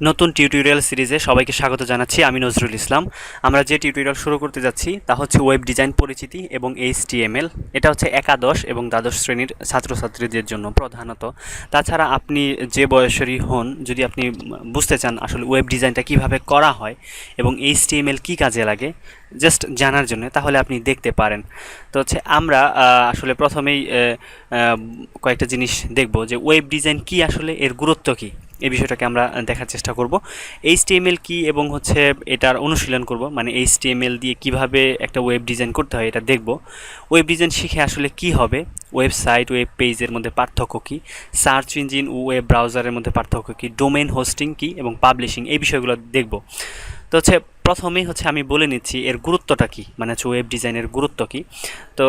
নতুন টিউটোরিয়াল সিরিজে সবাইকে স্বাগত জানাচ্ছি, আমি নজরুল ইসলাম। আমরা যে টিউটোরিয়াল শুরু করতে যাচ্ছি, তা হচ্ছে ওয়েব ডিজাইন পরিচিতি এবং এইচটিএমএল এটা হচ্ছে একাদশ এবং দ্বাদশ শ্রেণির ছাত্রছাত্রীদের জন্য প্রধানত। তাছাড়া আপনি যে বয়সেরই হন, যদি আপনি বুঝতে চান আসলে ওয়েব ডিজাইনটা কীভাবে করা হয় এবং এইচটিএমএল কী কাজে লাগে জাস্ট জানার জন্য তাহলে আপনি দেখতে পারেন। তো হচ্ছে আমরা আসলে প্রথমেই কয়েকটা জিনিস দেখব যে ওয়েব ডিজাইন কি আসলে, এর গুরুত্ব কী? এই বিষয়টাকে আমরা দেখার চেষ্টা করব। এইচটিএমএল কি এবং হচ্ছে এটার অনুশীলন করব মানে এইচটিএমএল দিয়ে কীভাবে একটা ওয়েব ডিজাইন করতে হয় এটা দেখব। ওয়েব ডিজাইন শিখে আসলে কি হবে ওয়েবসাইট ওয়েব পেজের মধ্যে পার্থক্য কী সার্চ ইঞ্জিন ও ওয়েব ব্রাউজারের মধ্যে পার্থক্য কী ডোমেন হোস্টিং কী এবং পাবলিশিং এই বিষয়গুলো দেখব। তো হচ্ছে প্রথমেই হচ্ছে আমি বলে নিচ্ছি এর গুরুত্বটা কী? মানে হচ্ছে ওয়েব ডিজাইনের গুরুত্ব কী? তো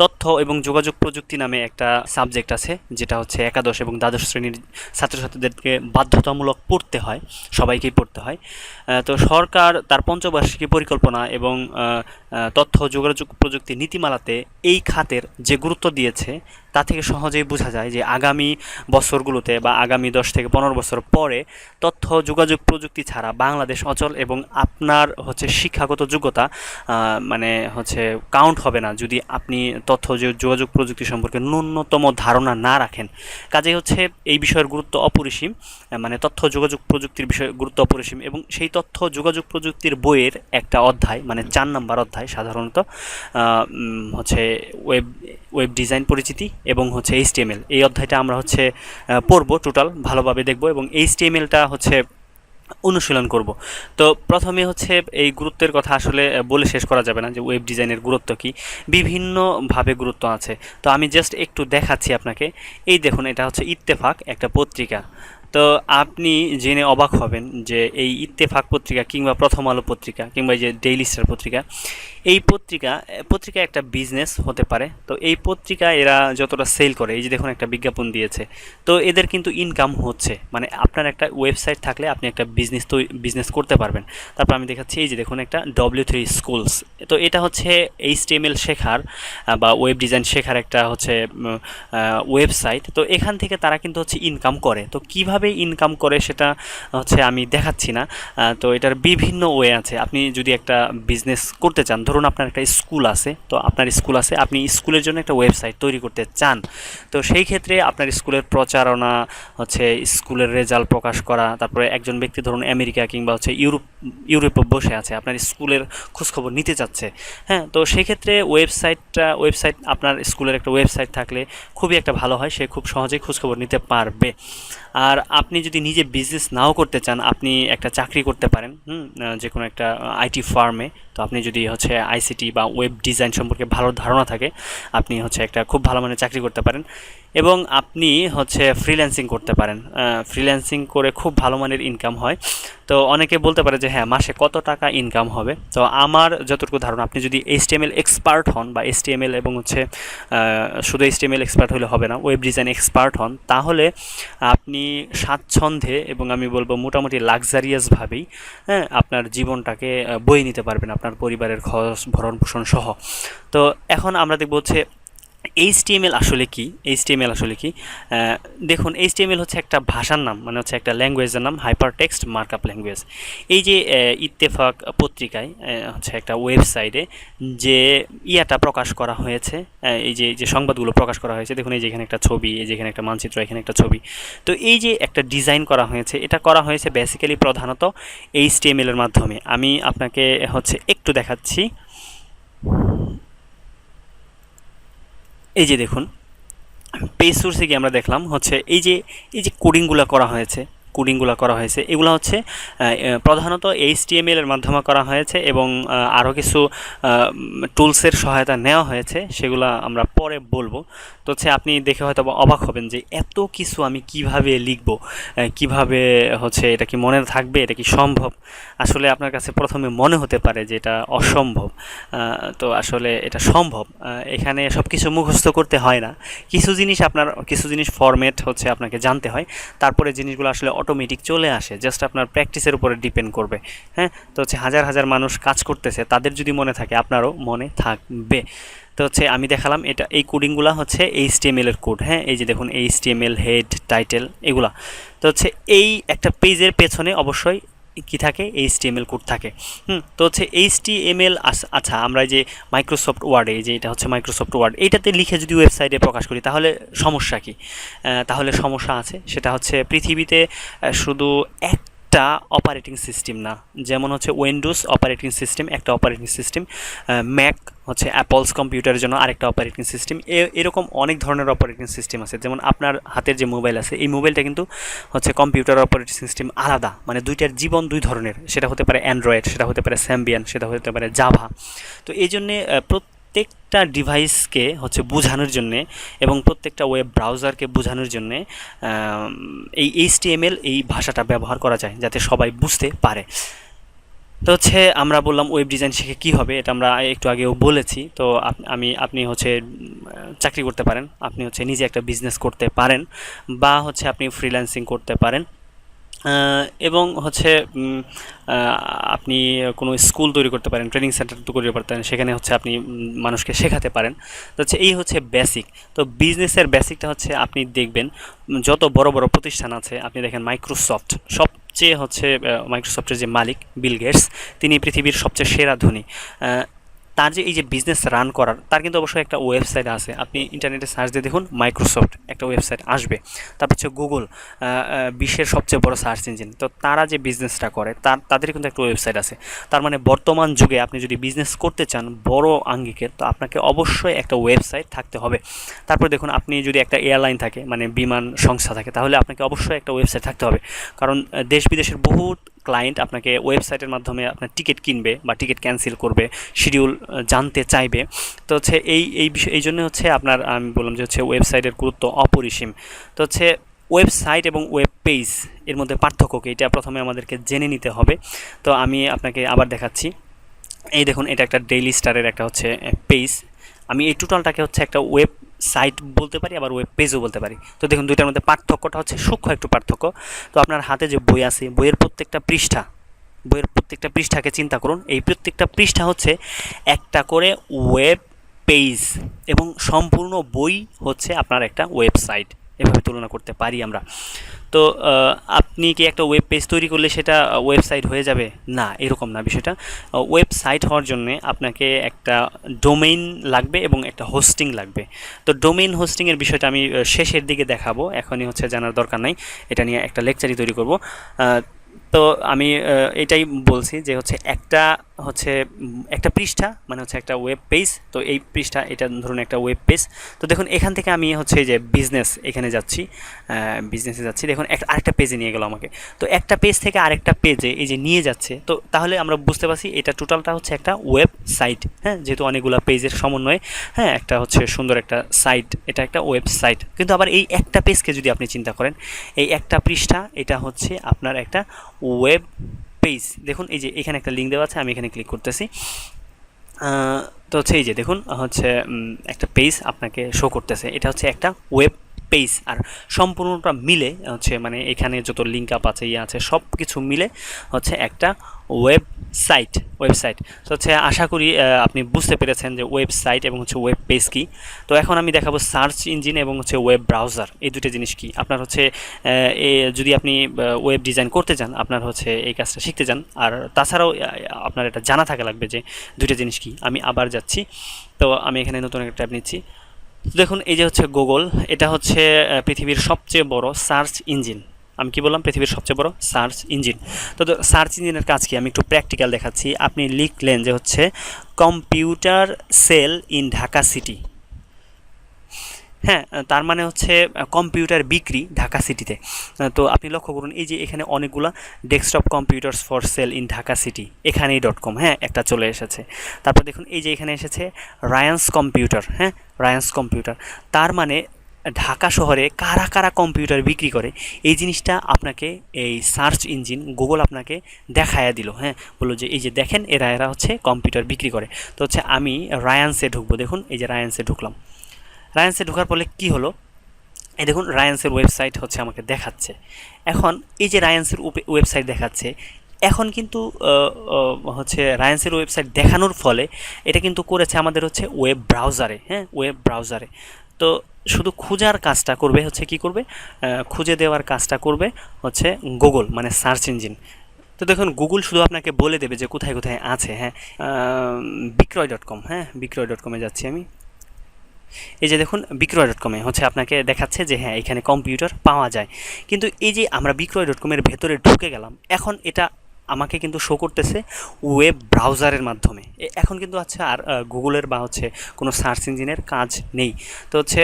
তথ্য এবং যোগাযোগ প্রযুক্তি নামে একটা সাবজেক্ট আছে, যেটা হচ্ছে একাদশ এবং দ্বাদশ শ্রেণির ছাত্রছাত্রীদেরকে বাধ্যতামূলক পড়তে হয়, সবাইকেই পড়তে হয়। তো সরকার তার পঞ্চবার্ষিকী পরিকল্পনা এবং তথ্য যোগাযোগ প্রযুক্তি নীতিমালাতে এই খাতের যে গুরুত্ব দিয়েছে তা থেকে সহজেই বোঝা যায় যে আগামী বছরগুলোতে বা আগামী দশ থেকে পনেরো বছর পরে তথ্য, যোগাযোগ প্রযুক্তি ছাড়া বাংলাদেশ অচল এবং আপনার হচ্ছে শিক্ষাগত যোগ্যতা মানে হচ্ছে কাউন্ট হবে না যদি আপনি তথ্য, যে- যোগাযোগ প্রযুক্তি সম্পর্কে ন্যূনতম ধারণা না রাখেন। কাজেই হচ্ছে এই বিষয়ের গুরুত্ব অপরিসীম মানে তথ্য, যোগাযোগ প্রযুক্তির বিষয়ে গুরুত্ব অপরিসীম এবং সেই তথ্য, যোগাযোগ প্রযুক্তির বইয়ের একটা অধ্যায় মানে চার নাম্বার অধ্যায় সাধারণত হচ্ছে ওয়েব ওয়েব ডিজাইন পরিচিতি এবং হচ্ছে এইচটিএমএল এই অধ্যায়টা আমরা হচ্ছে পড়ব টোটাল ভালোভাবে দেখব এবং এইচটিএমএলটা হচ্ছে অনুশীলন করব। তো প্রথমে হচ্ছে এই গুরুত্বের কথা আসলে বলে শেষ করা যাবে না যে ওয়েব ডিজাইনের গুরুত্ব কী। বিভিন্নভাবে গুরুত্ব আছে। তো আমি জাস্ট একটু দেখাচ্ছি আপনাকে। এই দেখুন, এটা হচ্ছে ইত্তেফাক একটা পত্রিকা। তো আপনি জেনে অবাক হবেন যে এই ইত্তেফাক পত্রিকা কিংবা প্রথম আলো পত্রিকা কিংবা এই যে ডেইলি স্টার পত্রিকা এই পত্রিকা পত্রিকা একটা বিজনেস হতে পারে। তো এই পত্রিকা এরা যতটা সেল করে, এই যে দেখুন একটা বিজ্ঞাপন দিয়েছে, তো এদের কিন্তু ইনকাম হচ্ছে। মানে আপনার একটা ওয়েবসাইট থাকলে আপনি একটা বিজনেস তো বিজনেস করতে পারবেন। তারপর আমি দেখাচ্ছি, এই যে দেখুন একটা ডব্লিউ থ্রি স্কুলস তো এটা হচ্ছে এইচটিএমএল শেখার বা ওয়েব ডিজাইন শেখার একটা হচ্ছে ওয়েবসাইট তো এখান থেকে তারা কিন্তু হচ্ছে ইনকাম করে। তো কীভাবে ইনকাম করে সেটা হচ্ছে আমি দেখাচ্ছি না। তো এটার বিভিন্ন ওয়ে আছে। আপনি যদি একটা বিজনেস করতে চান, ধরুন আপনার একটা স্কুল আছে, তো আপনার স্কুল আছে, আপনি স্কুলের জন্য একটা ওয়েবসাইট তৈরি করতে চান, তো সেই ক্ষেত্রে আপনার স্কুলের প্রচারণা, হচ্ছে স্কুলের রেজাল্ট প্রকাশ করা, তারপরে একজন ব্যক্তি ধরুন আমেরিকা কিংবা হচ্ছে ইউরোপ, ইউরোপে বসে আছে, আপনার স্কুলের খোঁজখবর নিতে চাচ্ছে হ্যাঁ তো সেক্ষেত্রে ওয়েবসাইটটা, ওয়েবসাইট, আপনার স্কুলের একটা ওয়েবসাইট থাকলে খুবই একটা ভালো হয়, সে খুব সহজেই খোঁজখবর নিতে পারবে, আর আপনি যদি নিজে বিজনেস নাও করতে চান, আপনি একটা চাকরি করতে পারেন, হুম যে কোনো একটা আইটি ফার্মে, তো আপনি যদি হচ্ছে আইসিটি বা ওয়েব ডিজাইন সম্পর্কে ভালো ধারণা থাকে, আপনি হচ্ছে একটা খুব ভালো মানের চাকরি করতে পারেন। এবং আপনি হচ্ছে ফ্রিল্যান্সিং করতে পারেন। ফ্রিল্যান্সিং করে খুব ভালো মানের ইনকাম হয়। তো অনেকে বলতে পারে যে হ্যাঁ মাসে কত টাকা ইনকাম হবে? তো আমার যতটুকু ধারণা, আপনি যদি এইচটিএমএল এক্সপার্ট হন বা এইচটিএমএল এবং হচ্ছে শুধু এইচটিএমএল এক্সপার্ট হলে হবে না ওয়েব ডিজাইন এক্সপার্ট হন, তাহলে আপনি স্বাচ্ছন্দ্যে এবং আমি বলব মোটামুটি লাক্সারিয়াসভাবেই হ্যাঁ আপনার জীবনটাকে বয়ে নিতে পারবেন, আপনার পরিবারের খরচ ভরণ পোষণ সহ। তো এখন আমরা দেখব হচ্ছে এইচটিএমএল আসলে কি? এইচটিএমএল আসলে কি? দেখুন এইচটিএমএল হচ্ছে একটা ভাষার নাম মানে হচ্ছে একটা ল্যাঙ্গুয়েজের নাম হাইপার টেক্সট মার্কআপ ল্যাঙ্গুয়েজ এই যে ইত্তেফাক পত্রিকায় হচ্ছে একটা ওয়েবসাইটে যে ইয়াটা প্রকাশ করা হয়েছে এই যে যে সংবাদগুলো প্রকাশ করা হয়েছে, দেখুন, এই যে এখানে একটা ছবি, এই যে এখানে একটা মানচিত্র, এখানে একটা ছবি। তো এই যে একটা ডিজাইন করা হয়েছে, এটা করা হয়েছে বেসিক্যালি প্রধানত এইচটিএমএল এর মাধ্যমে। আমি আপনাকে হচ্ছে একটু দেখাচ্ছি। এই যে দেখুন পেজ সোর্সে গিয়ে আমরা দেখলাম, হচ্ছে এই যে এই যে কোডিংগুলো করা হয়েছে কোডিংগুলো করা হয়েছে। এগুলো হচ্ছে আহ, আহ, প্রধানত এইচটিএমএল এর মাধ্যমে করা হয়েছে এবং আরও কিছু টুলসের সহায়তা নেওয়া হয়েছে সেগুলো আমরা পরে বলব। তো হচ্ছে আপনি দেখে হয়তো অবাক হবেন যে এত কিছু আমি কীভাবে লিখব কীভাবে হচ্ছে এটা কি মনে থাকবে এটা কি সম্ভব? আসলে আপনার কাছে প্রথমে মনে হতে পারে যে এটা অসম্ভব তো আসলে এটা সম্ভব এখানে সব কিছু মুখস্থ করতে হয় না। কিছু জিনিস আপনার কিছু জিনিস ফরম্যাট হচ্ছে আপনাকে জানতে হয় তারপরে জিনিসগুলো আসলে অটোমেটিক চলে আসে জাস্ট আপনার প্র্যাকটিসের উপরে ডিপেন্ড করবে। হ্যাঁ? তো হচ্ছে হাজার হাজার মানুষ কাজ করতেছে, তাদের যদি মনে থাকে, আপনারও মনে থাকবে। তো হচ্ছে আমি দেখালাম এটা, এই কোডিংগুলো হচ্ছে এইচ এর কোড হ্যাঁ? এই যে দেখুন এইচটিএমএল হেড টাইটেল এগুলা। তো হচ্ছে এই একটা পেজের পেছনে অবশ্যই কি থাকে? এইচ এইচটিএমএল কোড থাকে। হুম, তো হচ্ছে এইচ এইচটিএমএল আচ্ছা আমরা যে মাইক্রোসফট ওয়ার্ডে যে এটা হচ্ছে মাইক্রোসফট ওয়ার্ড এইটাতে লিখে যদি ওয়েবসাইটে প্রকাশ করি, তাহলে সমস্যা কি? তাহলে সমস্যা আছে। সেটা হচ্ছে পৃথিবীতে শুধু শুধু একটা অপারেটিং সিস্টেম না। যেমন হচ্ছে উইন্ডোজ অপারেটিং সিস্টেম একটা অপারেটিং সিস্টেম ম্যাক হচ্ছে অ্যাপলস কম্পিউটারের জন্য আরেকটা অপারেটিং সিস্টেম এরকম অনেক ধরনের অপারেটিং সিস্টেম আছে। যেমন আপনার হাতের যে মোবাইল আছে এই মোবাইলটা কিন্তু হচ্ছে কম্পিউটার অপারেটিং সিস্টেম আলাদা। মানে দুইটার জীবন দুই ধরনের। সেটা হতে পারে অ্যান্ড্রয়েড সেটা হতে পারে স্যাম্বিয়ান সেটা হতে পারে জাভা তো এই জন্যে আহ, প্রত্যেকটা ডিভাইসকে হচ্ছে বোঝানোর জন্যে এবং প্রত্যেকটা ওয়েব ব্রাউজারকে বোঝানোর জন্যে এই এইচটিএমএল এই ভাষাটা ব্যবহার করা যায় যাতে সবাই বুঝতে পারে। তো হচ্ছে আমরা বললাম ওয়েব ডিজাইন শিখে কী হবে, এটা আমরা একটু আগেও বলেছি। তো আমি, আপনি হচ্ছে চাকরি করতে পারেন, আপনি হচ্ছে নিজে একটা বিজনেস করতে পারেন বা হচ্ছে আপনি ফ্রিল্যান্সিং করতে পারেন। এবং হচ্ছে আপনি কোনো স্কুল তৈরি করতে পারেন, ট্রেনিং সেন্টার তৈরি করতে পারেন, সেখানে হচ্ছে আপনি মানুষকে শেখাতে পারেন। তো হচ্ছে, এই হচ্ছে বেসিক তো বিজনেসের বেসিকটা হচ্ছে আপনি দেখবেন যত বড় বড় প্রতিষ্ঠান আছে, আপনি দেখেন মাইক্রোসফট সব সবচেয়ে হচ্ছে মাইক্রোসফটের যে মালিক বিল গেটস তিনি পৃথিবীর সবচেয়ে সেরা ধনী। তার যে এই যে বিজনেস রান করার, তার কিন্তু অবশ্যই একটা ওয়েবসাইট আছে। আপনি ইন্টারনেটে সার্চ দিয়ে দেখুন মাইক্রোসফট একটা ওয়েবসাইট আসবে। তারপর হচ্ছে গুগল বিশ্বের সবচেয়ে বড় সার্চ ইঞ্জিন তো তারা যে বিজনেসটা করে, তার তাদের কিন্তু একটা ওয়েবসাইট আছে। তার মানে বর্তমান যুগে আপনি যদি বিজনেস করতে চান বড় আঙ্গিকের, তো আপনাকে অবশ্যই একটা ওয়েবসাইট থাকতে হবে। তারপর দেখুন, আপনি যদি একটা এয়ারলাইন থাকে মানে বিমান সংস্থা থাকে, তাহলে আপনাকে অবশ্যই একটা ওয়েবসাইট থাকতে হবে। কারণ দেশ বিদেশের বহুত ক্লায়েন্ট আপনাকে ওয়েবসাইটের মাধ্যমে আপনার টিকিট কিনবে বা টিকিট ক্যান্সেল করবে শিডিউল জানতে চাইবে। তো হচ্ছে এই এই বিষয়, এই জন্য হচ্ছে আপনার, আমি বললাম যে হচ্ছে ওয়েবসাইটের গুরুত্ব অপরিসীম। তো হচ্ছে ওয়েবসাইট এবং ওয়েব পেজ এর মধ্যে পার্থক্য কি? এটা প্রথমে আমাদেরকে জেনে নিতে হবে। তো আমি আপনাকে আবার দেখাচ্ছি। এই দেখুন, এটা একটা ডেইলি স্টারের একটা হচ্ছে পেজ আমি এই টোটালটাকে হচ্ছে একটা ওয়েব সাইট বলতে পারি, আবার ওয়েব পেজও বলতে পারি। তো দেখুন, দুইটার মধ্যে পার্থক্যটা হচ্ছে সূক্ষ্ম একটু পার্থক্য। তো আপনার হাতে যে বই আছে, বইয়ের প্রত্যেকটা পৃষ্ঠা, বইয়ের প্রত্যেকটা পৃষ্ঠাকে চিন্তা করুন। এই প্রত্যেকটা পৃষ্ঠা হচ্ছে একটা করে ওয়েব পেজ এবং সম্পূর্ণ বই হচ্ছে আপনার একটা ওয়েবসাইট এভাবে তুলনা করতে পারি আমরা। তো আপনি কি একটা ওয়েব পেজ তৈরি করলে সেটা ওয়েবসাইট হয়ে যাবে? না, এরকম না বিষয়টা। ওয়েবসাইট হওয়ার জন্য আপনাকে একটা ডোমেইন লাগবে এবং একটা হোস্টিং লাগবে। তো ডোমেইন হোস্টিংয়ের বিষয়টা আমি শেষের দিকে দেখাবো। এখনই হচ্ছে জানার দরকার নাই। এটা নিয়ে একটা লেকচারই তৈরি করব। তো আমি এটাই বলছি যে হচ্ছে একটা হচ্ছে, একটা পৃষ্ঠা মানে হচ্ছে একটা ওয়েব পেজ তো এই পৃষ্ঠা, এটা ধরুন একটা ওয়েব পেজ তো দেখুন, এখান থেকে আমি হচ্ছে যে বিজনেস এখানে যাচ্ছি বিজনেসে যাচ্ছি। দেখুন, এক, আরেকটা পেজে নিয়ে গেল আমাকে। তো একটা পেজ থেকে আরেকটা পেজে এই যে নিয়ে যাচ্ছে, তো তাহলে আমরা বুঝতে পারছি এটা টোটালটা হচ্ছে একটা ওয়েব সাইট হ্যাঁ? যেহেতু অনেকগুলো পেজের সমন্বয়ে হ্যাঁ? একটা হচ্ছে সুন্দর একটা সাইট এটা একটা ওয়েবসাইট কিন্তু আবার এই একটা পেজকে যদি আপনি চিন্তা করেন, এই একটা পৃষ্ঠা, এটা হচ্ছে আপনার একটা ওয়েব পেজ দেখুন, এই যে এখানে একটা লিঙ্ক দেওয়া আছে, আমি এখানে ক্লিক করতেছি। তো হচ্ছে এই যে দেখুন, হচ্ছে একটা পেজ আপনাকে শো করতেছে। এটা হচ্ছে একটা ওয়েব পেজ আর সম্পূর্ণটা মিলে, হচ্ছে মানে এখানে যত লিঙ্ক আপ আছে ইয়ে আছে সব কিছু মিলে হচ্ছে একটা ওয়েবসাইট ওয়েবসাইট তো হচ্ছে আশা করি আপনি বুঝতে পেরেছেন যে ওয়েবসাইট এবং হচ্ছে ওয়েব পেজ কী। তো এখন আমি দেখাবো সার্চ ইঞ্জিন এবং হচ্ছে ওয়েব ব্রাউজার এই দুটো জিনিস কি? আপনার হচ্ছে যদি আপনি ওয়েব ডিজাইন করতে চান, আপনার হচ্ছে এই কাজটা শিখতে চান। আর তাছাড়াও আপনার এটা জানা থাকা লাগবে যে দুটো জিনিস কি। আমি আবার যাচ্ছি। তো আমি এখানে নতুন একটা ট্যাব নিচ্ছি। দেখুন, এই যে হচ্ছে গুগল এটা হচ্ছে পৃথিবীর সবচেয়ে বড় সার্চ ইঞ্জিন আমি কি বললাম? পৃথিবীর সবচেয়ে বড় সার্চ ইঞ্জিন তো সার্চ ইঞ্জিনের কাজ কি? আমি একটু প্র্যাকটিক্যাল দেখাচ্ছি। আপনি লিখলেন যে হচ্ছে computer sale in Dhaka city হ্যাঁ তার মানে হচ্ছে কম্পিউটার বিক্রি ঢাকা সিটিতে তো আপনি লক্ষ্য করুন, এই যে এখানে অনেকগুলা desktop computers for sale in Dhaka city এখানেই ডট কম হ্যাঁ একটা চলে এসেছে। তারপর দেখুন, এই যে এখানে এসেছে রায়ান্স কম্পিউটার হ্যাঁ রায়ান্স কম্পিউটার তার মানে ঢাকা শহরে কারা কারা কম্পিউটার বিক্রি করে, এই জিনিসটা আপনাকে এই সার্চ ইঞ্জিন গুগল আপনাকে দেখায়া দিল হ্যাঁ বলল যে এই যে দেখেন, এরা এরা হচ্ছে কম্পিউটার বিক্রি করে। তো হচ্ছে আমি রায়ান্সে ঢুকবো, দেখুন, এই যে রায়ান্সে ঢুকলাম। রায়ান্সে ঢোকার ফলে কী হলো? এই দেখুন রায়ান্সের ওয়েবসাইট হচ্ছে আমাকে দেখাচ্ছে। এখন এই যে রায়ান্সের ওয়েবসাইট দেখাচ্ছে, এখন কিন্তু হচ্ছে রায়ান্সের ওয়েবসাইট দেখানোর ফলে এটা কিন্তু করেছে আমাদের হচ্ছে ওয়েব ব্রাউজারে হ্যাঁ? ওয়েব ব্রাউজারে তো শুধু খোঁজার কাজটা করবে হচ্ছে কি করবে? খুঁজে দেওয়ার কাজটা করবে হচ্ছে গুগল মানে সার্চ ইঞ্জিন তো দেখুন গুগল শুধু আপনাকে বলে দেবে যে কোথায় কোথায় আছে হ্যাঁ? বিক্রয় ডট কম হ্যাঁ? বিক্রয় ডট কমে যাচ্ছি আমি। এই যে দেখুন বিক্রয় ডট কমে হচ্ছে আপনাকে দেখাচ্ছে যে হ্যাঁ এখানে কম্পিউটার পাওয়া যায়। কিন্তু এই যে আমরা বিক্রয় ডট কমের ভেতরে ঢুকে গেলাম, এখন এটা আমাকে কিন্তু শো করতেছে ওয়েব ব্রাউজারের মাধ্যমে। এখন কিন্তু হচ্ছে আর গুগলের বা হচ্ছে কোনো সার্চ ইঞ্জিনের কাজ নেই। তো হচ্ছে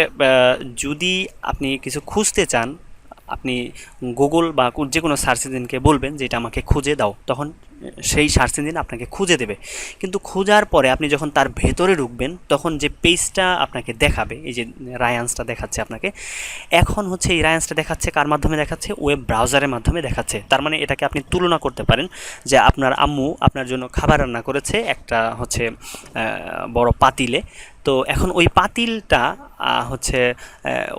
যদি আপনি কিছু খুঁজতে চান, আপনি গুগল বা যে কোনো সার্চ ইঞ্জিনকে বলবেন যে এটা আমাকে খুঁজে দাও, তখন সেই সার্চ ইঞ্জিন আপনাকে খুঁজে দেবে। কিন্তু খোঁজার পরে আপনি যখন তার ভেতরে ঢুকবেন, তখন যে পেজটা আপনাকে দেখাবে, এই যে রায়ান্সটা দেখাচ্ছে আপনাকে, এখন হচ্ছে এই রায়ান্সটা দেখাচ্ছে কার মাধ্যমে দেখাচ্ছে? ওয়েব ব্রাউজারের মাধ্যমে দেখাচ্ছে। তার মানে এটাকে আপনি তুলনা করতে পারেন যে আপনার আম্মু আপনার জন্য খাবার রান্না করেছে একটা হচ্ছে বড় পাতিলে। তো এখন ওই পাতিলটা হচ্ছে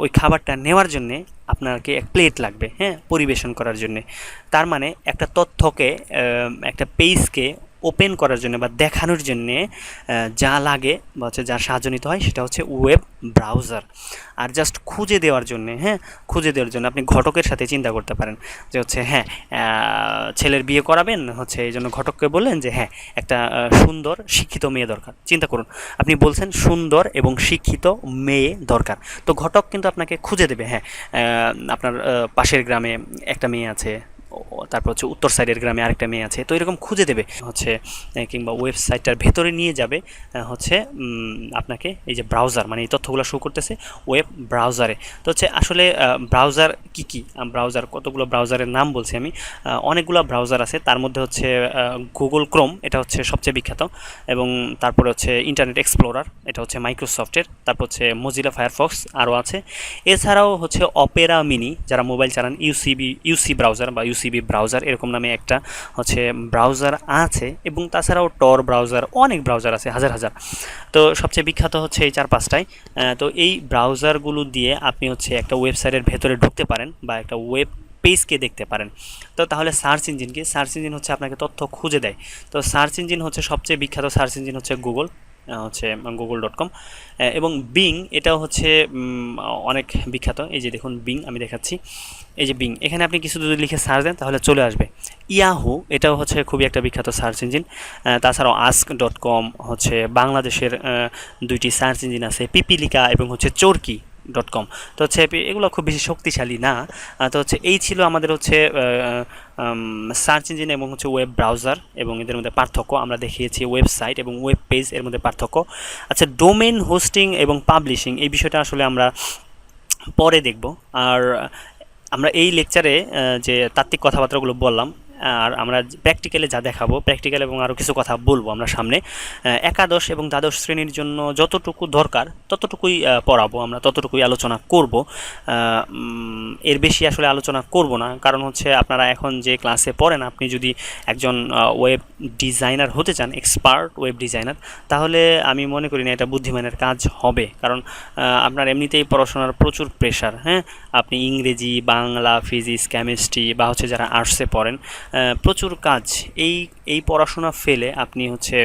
ওই খাবারটা নেওয়ার জন্যে আপনাকে এক প্লেট লাগবে হ্যাঁ পরিবেশন করার জন্যে। তার মানে একটা তথ্যকে একটা পেজকে ওপেন করার জন্য বা দেখানোর জন্যে যা লাগে বা হচ্ছে যার সাহায্য নিতে হয় সেটা হচ্ছে ওয়েব ব্রাউজার আর জাস্ট খুঁজে দেওয়ার জন্য হ্যাঁ খুঁজে দেওয়ার জন্য আপনি ঘটকের সাথে চিন্তা করতে পারেন যে হচ্ছে হ্যাঁ ছেলের বিয়ে করাবেন, হচ্ছে এই জন্য ঘটককে বললেন যে হ্যাঁ একটা সুন্দর শিক্ষিত মেয়ে দরকার। চিন্তা করুন, আপনি বলছেন সুন্দর এবং শিক্ষিত মেয়ে দরকার। তো ঘটক কিন্তু আপনাকে খুঁজে দেবে হ্যাঁ আপনার পাশের গ্রামে একটা মেয়ে আছে তারপর হচ্ছে উত্তর সাইডের গ্রামে আরেকটা মেয়ে আছে, তো এরকম খুঁজে দেবে, হচ্ছে কিংবা ওয়েবসাইটটার ভেতরে নিয়ে যাবে হচ্ছে আপনাকে এই যে ব্রাউজার মানে এই তথ্যগুলো শো করতেছে ওয়েব ব্রাউজারে। তো হচ্ছে আসলে ব্রাউজার কি কি? ব্রাউজার, কতগুলো ব্রাউজারের নাম বলছি আমি অনেকগুলো ব্রাউজার আছে, তার মধ্যে হচ্ছে গুগল ক্রোম এটা হচ্ছে সবচেয়ে বিখ্যাত, এবং তারপরে হচ্ছে ইন্টারনেট এক্সপ্লোরার এটা হচ্ছে মাইক্রোসফটের তারপর হচ্ছে মজিলা ফায়ারফক্স আরও আছে। এছাড়াও হচ্ছে অপেরা মিনি যারা মোবাইল চালান ইউসিবি ইউসি ব্রাউজার বা ইউসিবি ব্রাউজার এরকম নামে একটা হচ্ছে ব্রাউজার আছে এবং তাছাড়াও টর ব্রাউজার, অনেক ব্রাউজার আছে, হাজার হাজার। তো সবচেয়ে বিখ্যাত হচ্ছে এই চার পাঁচটাই তো এই ব্রাউজারগুলো দিয়ে আপনি হচ্ছে একটা ওয়েবসাইটের ভেতরে ঢুকতে পারেন বা একটা ওয়েব পেজকে দেখতে পারেন। তো তাহলে সার্চ ইঞ্জিন কি সার্চ ইঞ্জিন হচ্ছে আপনাকে তথ্য খুঁজে দেয়। তো সার্চ ইঞ্জিন হচ্ছে সবচেয়ে বিখ্যাত সার্চ ইঞ্জিন হচ্ছে গুগল। হচ্ছে গুগল ডট কম এবং বিং এটাও হচ্ছে অনেক বিখ্যাত। এই যে দেখুন বিং আমি দেখাচ্ছি। এই যে বিং এখানে আপনি কিছু যদি লিখে সার্চ দেন, তাহলে চলে আসবে। ইয়াহু এটাও হচ্ছে খুবই একটা বিখ্যাত সার্চ ইঞ্জিন তাছাড়াও আস্ক ডট কম হচ্ছে বাংলাদেশের দুইটি সার্চ ইঞ্জিন আছে। পিপিলিকা এবং হচ্ছে চরকি ডট কম তো হচ্ছে এগুলো খুব বেশি শক্তিশালী না। তো হচ্ছে এই ছিল আমাদের হচ্ছে সার্চ ইঞ্জিন এবং হচ্ছে ওয়েব ব্রাউজার এবং এদের মধ্যে পার্থক্য। আমরা দেখিয়েছি ওয়েবসাইট এবং ওয়েব পেজ এর মধ্যে পার্থক্য। আচ্ছা ডোমেন হোস্টিং এবং পাবলিশিং এই বিষয়টা আসলে আমরা পরে দেখব। আর আমরা এই লেকচারে যে তাত্ত্বিক কথাবার্তাগুলো বললাম আর আমরা প্র্যাকটিক্যালে যা দেখাবো প্র্যাকটিক্যাল এবং আরও কিছু কথা বলব আমরা সামনে একাদশ এবং দ্বাদশ শ্রেণির জন্য যতটুকু দরকার, ততটুকুই পড়াবো আমরা, ততটুকুই আলোচনা করব। এর বেশি আসলে আলোচনা করব না, কারণ হচ্ছে আপনারা এখন যে ক্লাসে পড়েন, আপনি যদি একজন ওয়েব ডিজাইনার হতে চান এক্সপার্ট ওয়েব ডিজাইনার তাহলে আমি মনে করি না এটা বুদ্ধিমানের কাজ হবে। কারণ আপনার এমনিতেই পড়াশোনার প্রচুর প্রেশার হ্যাঁ? আপনি ইংরেজি, বাংলা ফিজিক্স কেমিস্ট্রি বা হচ্ছে যারা আর্টসে পড়েন প্রচুর কাজ এই এই পড়াশোনা ফেলে আপনি হচ্ছে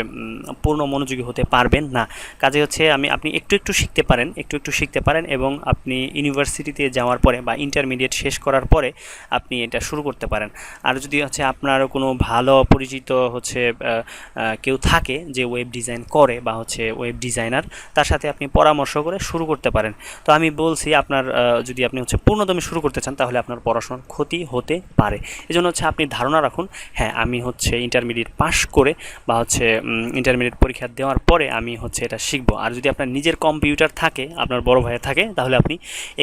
পূর্ণ মনোযোগী হতে পারবেন না। কাজে হচ্ছে আমি, আপনি একটু একটু শিখতে পারেন, একটু একটু শিখতে পারেন এবং আপনি ইউনিভার্সিটিতে যাওয়ার পরে বা ইন্টারমিডিয়েট শেষ করার পরে আপনি এটা শুরু করতে পারেন। আর যদি হচ্ছে আপনার কোনো ভালো পরিচিত হচ্ছে কেউ থাকে যে ওয়েব ডিজাইন করে বা হচ্ছে ওয়েব ডিজাইনার, তার সাথে আপনি পরামর্শ করে শুরু করতে পারেন। তো আমি বলছি আপনার যদি আপনি হচ্ছে পূর্ণদমে শুরু করতে চান তাহলে আপনার পড়াশোনার ক্ষতি হতে পারে। এজন্য হচ্ছে আপনি ধারণা রাখুন। হ্যাঁ আমি হচ্ছে ইন্টারমিডিয়েট পাশ করে বা হচ্ছে ইন্টারমিডিয়েট পরীক্ষা দেওয়ার পরে আমি হচ্ছে এটা শিখব। আর যদি আপনার নিজের কম্পিউটার থাকে, আপনার বড় ভাইয়ের থাকে, তাহলে আপনি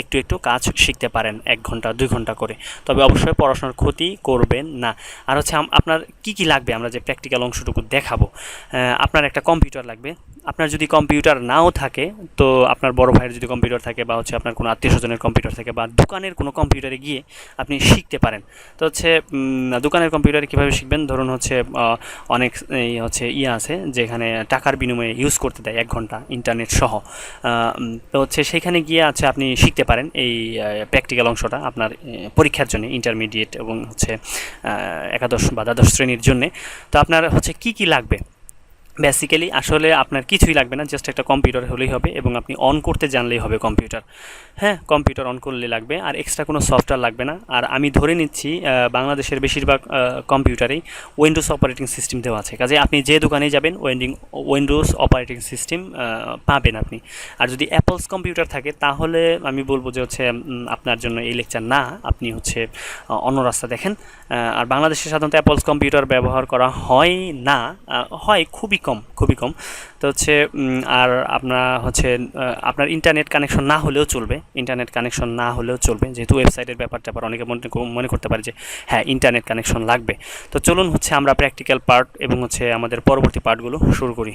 একটু একটু কাজ শিখতে পারেন, এক ঘণ্টা, দুই ঘণ্টা করে। তবে অবশ্যই পড়াশোনার ক্ষতি করবেন না। আর হচ্ছে আপনার কি কি লাগবে আমরা যে প্র্যাকটিক্যাল অংশটুকু দেখাবো? আপনার একটা কম্পিউটার লাগবে। আপনার যদি কম্পিউটার নাও থাকে, তো আপনার বড় ভাইয়ের যদি কম্পিউটার থাকে বা হচ্ছে আপনার কোনো আত্মীয় স্বজনের কম্পিউটার থাকে বা দোকানের কোনো কম্পিউটারে গিয়ে আপনি শিখতে পারেন। তো হচ্ছে দোকানের ধরনের কম্পিউটার কীভাবে শিখবেন? ধরুন হচ্ছে অনেক এই হচ্ছে ইয়ে আছে, যেখানে টাকার বিনিময়ে ইউজ করতে দেয় এক ঘণ্টা ইন্টারনেট সহ। তো হচ্ছে সেখানে গিয়ে আছে, আপনি শিখতে পারেন এই প্র্যাকটিক্যাল অংশটা আপনার পরীক্ষার জন্য ইন্টারমিডিয়েট এবং হচ্ছে একাদশ বা দ্বাদশ শ্রেণির জন্যে। তো আপনার হচ্ছে কি কি লাগবে? বেসিক্যালি আসলে আপনার কিছুই লাগবে না জাস্ট একটা কম্পিউটার হলেই হবে এবং আপনি অন করতে জানলেই হবে কম্পিউটার হ্যাঁ কম্পিউটার অন করলে লাগবে, আর এক্সট্রা কোনো সফটওয়্যার লাগবে না। আর আমি ধরে নিচ্ছি বাংলাদেশের বেশিরভাগ কম্পিউটারেই উইন্ডোজ অপারেটিং সিস্টেম দেওয়া আছে। কাজে আপনি যে দোকানে যাবেন ওয়েন্ডিং উইন্ডোজ অপারেটিং সিস্টেম পাবেন আপনি। আর যদি অ্যাপলস কম্পিউটার থাকে, তাহলে আমি বলব যে হচ্ছে আপনার জন্য এই লেকচার না। আপনি হচ্ছে অন্য রাস্তা দেখেন। আর বাংলাদেশে সাধারণত অ্যাপলস কম্পিউটার ব্যবহার করা হয় না। হয় খুবই কম, খুবই কম। তো হচ্ছে আর আপনার হচ্ছে আপনার ইন্টারনেট কানেকশন না হলেও চলবে ইন্টারনেট কানেকশন না হলেও চলবে। যেহেতু ওয়েবসাইটের ব্যাপারটা আবার অনেকে মনে মনে করতে পারে যে হ্যাঁ ইন্টারনেট কানেকশন লাগবে। তো চলুন হচ্ছে আমরা প্র্যাকটিক্যাল পার্ট এবং হচ্ছে আমাদের পরবর্তী পার্টগুলো শুরু করি।